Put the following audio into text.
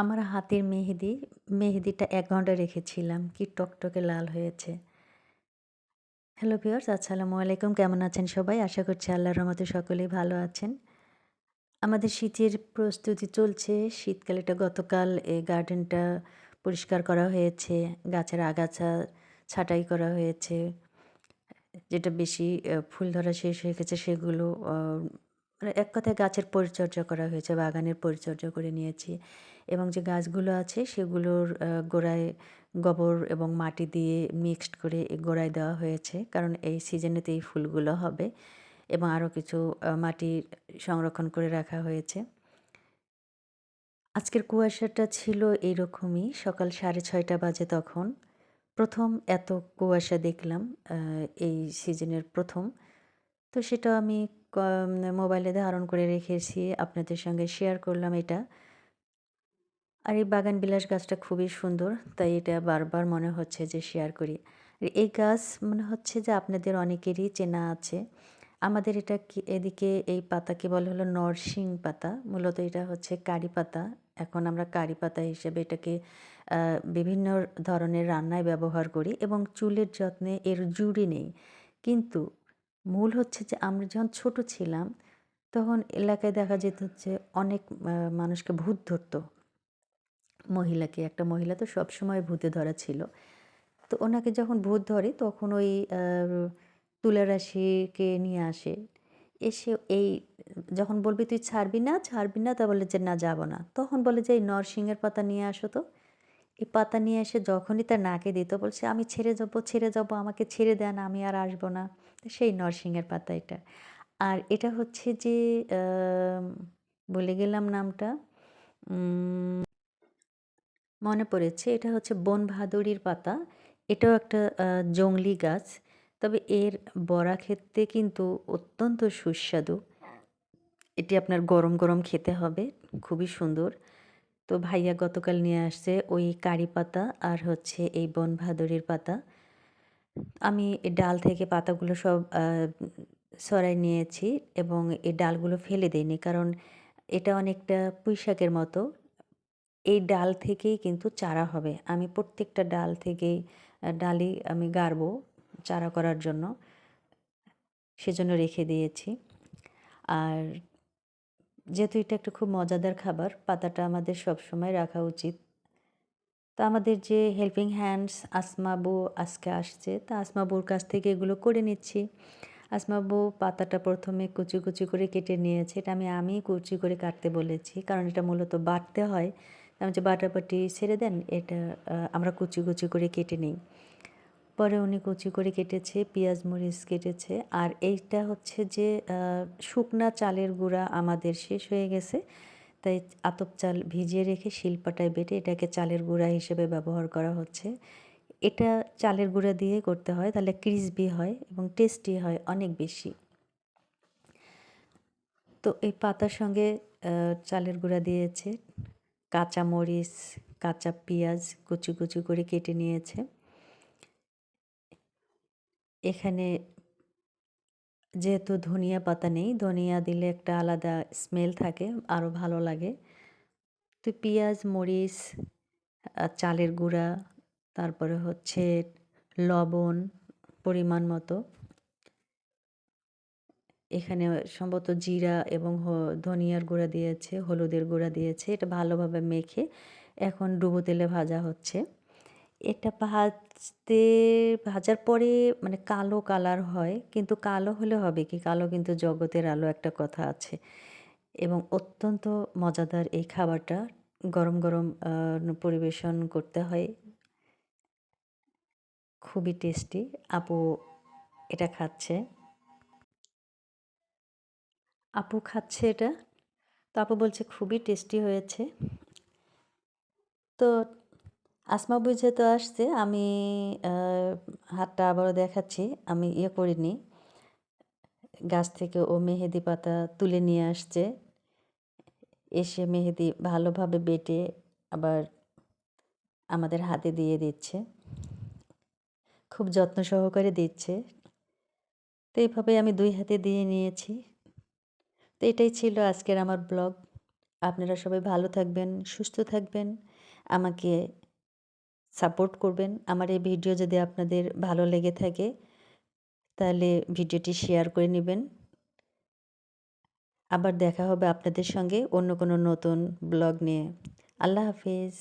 আমার হাতের মেহেদি, মেহেদিটা এক ঘণ্টা রেখেছিলাম। কি টকটকে লাল হয়েছে। হ্যালো ভিউয়ার্স, আসসালামু আলাইকুম। কেমন আছেন সবাই? আশা করছি আল্লাহর রহমতে সকলেই ভালো আছেন। আমাদের শীতের প্রস্তুতি চলছে। শীতকালে গতকাল এই গার্ডেনটা পরিষ্কার করা হয়েছে। গাছের আগাছা ছাঁটাই করা হয়েছে। যেটা বেশি ফুল ধরা শেষ হয়ে গেছে সেগুলো মানে এক কথায় গাছের পরিচর্যা করা হয়েছে, বাগানের পরিচর্যা করে নিয়েছি। এবং যে গাছগুলো আছে সেগুলোর গোড়ায় গোবর এবং মাটি দিয়ে মিক্সড করে গোড়ায় দেওয়া হয়েছে। কারণ এই সিজনেতে এই ফুলগুলো হবে এবং আরও কিছু মাটি সংরক্ষণ করে রাখা হয়েছে। আজকের কুয়াশাটা ছিল এইরকমই সকাল সাড়ে ছয়টা বাজে তখন। প্রথম এত কুয়াশা দেখলাম এই সিজনের প্রথম। তো সেটা আমি মোবাইলে ধারণ করে রেখেছি। আপনাদের সঙ্গে শেয়ার করলাম এটা। আর এই বাগান বিলাস গাছটা খুবই সুন্দর, তাই এটা বারবার মনে হচ্ছে যে শেয়ার করি। আর এই গাছ মনে হচ্ছে যে আপনাদের অনেকেরই চেনা আছে। আমাদের এটা এদিকে এই পাতাকে বলে হলো নরসিং পাতা, মূলত এটা হচ্ছে কারি পাতা। এখন আমরা কারি পাতা হিসেবে এটাকে বিভিন্ন ধরনের রান্নায় ব্যবহার করি এবং চুলের যত্নে এর জুড়ি নেই। কিন্তু মূল হচ্ছে যে আমরা যখন ছোট ছিলাম, তখন এলাকায় দেখা যেত হচ্ছে অনেক মানুষকে ভূত ধরতো। মহিলাকে, একটা মহিলা তো সবসময় ভূতে ধরা ছিল। তো ওনাকে যখন ভূত ধরে, তখন ওই তুলারাশিকে নিয়ে আসে। এসে এই, যখন বলবি, তুই ছাড়বি না ছাড়বি না? তা বলে যে, না, যাব না। তখন বলে যে, এই নরসিংহের পাতা নিয়ে আসো তো। এই পাতা নিয়ে এসে যখনই তার নাকে দিত, বলছে, আমি ছেড়ে যাব ছেড়ে যাব, আমাকে ছেড়ে দেন, আমি আর আসব না। সেই নরসিংহের পাতা এটা। আর এটা হচ্ছে যে বলে গেলাম নামটা মনে পড়েছে, এটা হচ্ছে বন ভাদুড়ির পাতা। এটাও একটা জংলি গাছ, তবে এর বড়া খেতে কিন্তু অত্যন্ত সুস্বাদু। এটি আপনার গরম গরম খেতে হবে, খুবই সুন্দর। তো ভাইয়া গতকাল নিয়ে আসছে ওই কারি পাতা আর হচ্ছে এই বন ভাদুড়ির পাতা। আমি ডাল থেকে পাতাগুলো সব সরাই নিয়েছি এবং এই ডালগুলো ফেলে দিইনি। কারণ এটা অনেকটা পুঁইশাকের মতো। এই ডাল থেকেই কিন্তু চারা হবে। আমি প্রত্যেকটা ডাল থেকেই ডালই আমি গাড়ব চারা করার জন্য। সেজন্য রেখে দিয়েছি। আর যেহেতু এটা একটা খুব মজাদার খাবার, পাতাটা আমাদের সব সময় রাখা উচিত। তো আমাদের যে হেল্পিং হ্যান্ডস আসমাবু আজকে আসছে। তা আসমাবুর কাছ থেকে এগুলো করে নিচ্ছি। আসমাবু পাতাটা প্রথমে কুচি কুচি করে কেটে নিয়েছে। এটা আমি আমি কুচি করে কাটতে বলেছি, কারণ এটা মূলত বাটতে হয়। আমি যে বাটাবাটি ছেড়ে দেন, এটা আমরা কুচি কুচি করে কেটে নিই। পরে উনি কুচি করে কেটেছে, পেঁয়াজ মরিচ কেটেছে। আর এইটা হচ্ছে যে শুকনা চালের গুঁড়া আমাদের শেষ হয়ে গেছে। তাই আতপ চাল ভিজিয়ে রেখে শিলপাটায় বেটে এটাকে চালের গুঁড়া হিসেবে ব্যবহার করা হচ্ছে। এটা চালের গুঁড়া দিয়ে করতে হয়, তাহলে ক্রিসপি হয় এবং টেস্টি হয় অনেক বেশি। তো এই পাতার সঙ্গে চালের গুঁড়া দিয়েছে কাঁচা মরিচ কাঁচা পেঁয়াজ কুচি কুচি করে কেটে নিয়েছে। এখানে যেহেতু ধনিয়া পাতা নেই, ধনিয়া দিলে একটা আলাদা স্মেল থাকে আরও ভালো লাগে। তো পেঁয়াজ, মরিচ চালের গুঁড়া, তারপরে হচ্ছে লবণ পরিমাণ মতো। এখানে সম্ভবত জিরা এবং ধনিয়ার গুঁড়া দিয়েছে, হলুদের গুঁড়া দিয়েছে, এটা ভালোভাবে মেখে এখন ডুবো তেলে ভাজা হচ্ছে। এটা ভাজতে, ভাজার পরে মানে কালো কালার হয়, কিন্তু কালো হলে হবে কি? কালো কিন্তু জগতের আলো একটা কথা আছে। এবং অত্যন্ত মজাদার এই খাবারটা গরম গরম পরিবেশন করতে হয়। খুবই টেস্টি। আপু এটা খাচ্ছে। আপু খাচ্ছে এটা। তো আপু বলছে খুবই টেস্টি হয়েছে। তো আসমা বুঝে তো আসছে, আমি হাতটা আবারও দেখাচ্ছি, আমি ইয়ে করিনি। গাছ থেকে ও মেহেদি পাতা তুলে নিয়ে আসছে। এসে মেহেদি ভালোভাবে বেটে আবার আমাদের হাতে দিয়ে দিচ্ছে। খুব যত্ন সহকারে দিচ্ছে। তো এইভাবে আমি দুই হাতে দিয়ে নিয়েছি। তো এটাই ছিল আজকের আমার ব্লগ। আপনারা সবাই ভালো থাকবেন, সুস্থ থাকবেন। আমাকে সাপোর্ট করবেন। আমার এই ভিডিও যদি আপনাদের ভালো লেগে থাকে, তাহলে ভিডিওটি শেয়ার করে নেবেন। আবার দেখা হবে আপনাদের সঙ্গে অন্য কোনো নতুন ব্লগ নিয়ে। আল্লাহ হাফিজ।